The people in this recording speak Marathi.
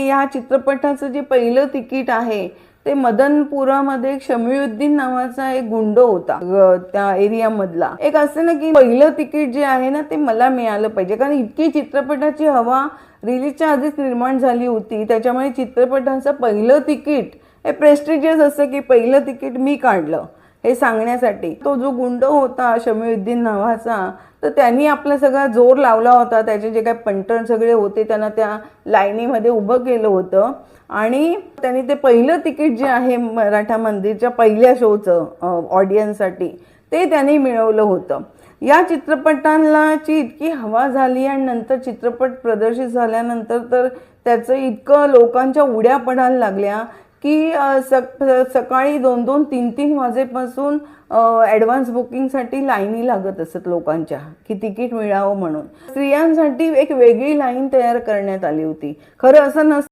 या चित्रपटाचं जे पहिलं तिकीट आहे ते मदनपुरामध्ये शमीउद्दीन नावाचा एक गुंड होता त्या एरियामधला. एक असं ना की पहिलं तिकीट जे आहे ना ते मला मिळालं पाहिजे. कारण इतकी चित्रपटाची हवा रिलीजच्या आधीच निर्माण झाली होती. त्याच्यामुळे चित्रपटाचं पहिलं तिकीट हे प्रेस्टिजियस असतं की पहिलं तिकीट मी काढलं. हे सांगण्यासाठी. तो जो गुंड होता शमीउद्दीन नावाचा तर त्यांनी आपला सगळा जोर लावला होता. त्याचे जे काही पंटण सगळे होते त्यांना त्या लाईनीमध्ये उभं केलं होतं. आणि त्यांनी ते पहिलं तिकीट जे आहे मराठा मंदिरच्या पहिल्या शोचं ऑडियन्ससाठी ते त्यांनी मिळवलं होतं. या चित्रपटांलाची इतकी हवा झाली आणि नंतर चित्रपट प्रदर्शित झाल्यानंतर तर त्याचं इतकं लोकांच्या उड्या पडायला लागल्या की सक सकाळी दोन दोन तीन तीन वाजेपासून ॲडव्हान्स बुकिंगसाठी लाईनी लागत असत लोकांच्या. की तिकीट मिळावं म्हणून. स्त्रियांसाठी एक वेगळी लाईन तयार करण्यात आली होती. खरं असं नसतं